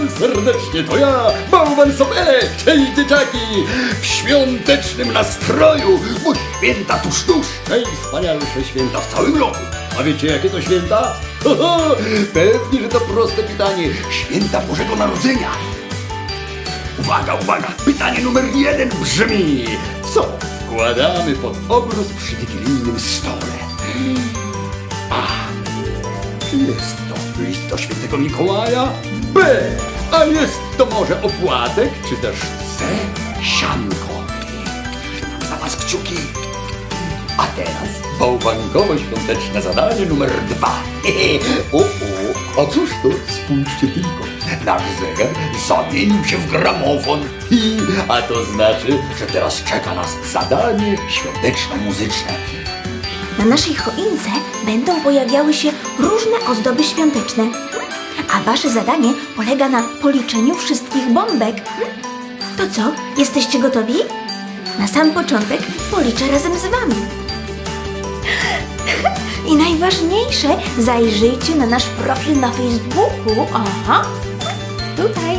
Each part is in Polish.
Witam serdecznie, to ja, Bałwan Sobek, cześć dzieciaki! W świątecznym nastroju, bo święta tuż tuż, najwspanialsze święta w całym roku. A wiecie jakie to święta? Pewnie, że to proste pytanie. Święta Bożego Narodzenia. Uwaga, uwaga, pytanie numer jeden brzmi Co wkładamy pod obrus przy wigilijnym stole? A. Jest list do świętego Mikołaja? B. A jest to może opłatek? Czy też C. Sianko? Za was kciuki. A teraz bałwankowo-świąteczne zadanie numer dwa. o, o, a cóż to? Spójrzcie tylko. Nasz zegar zamienił się w gramofon. I, a to znaczy, że teraz czeka nas zadanie świąteczno-muzyczne. Na naszej choince będą pojawiały się różne ozdoby świąteczne. A wasze zadanie polega na policzeniu wszystkich bombek. To co, jesteście gotowi? Na sam początek policzę razem z wami. I najważniejsze, zajrzyjcie na nasz profil na Facebooku. Aha, tutaj.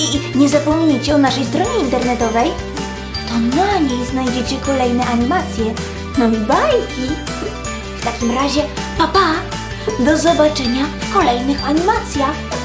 I nie zapomnijcie o naszej stronie internetowej. To na niej znajdziecie kolejne animacje, no i bajki. W takim razie, papa, do zobaczenia w kolejnych animacjach.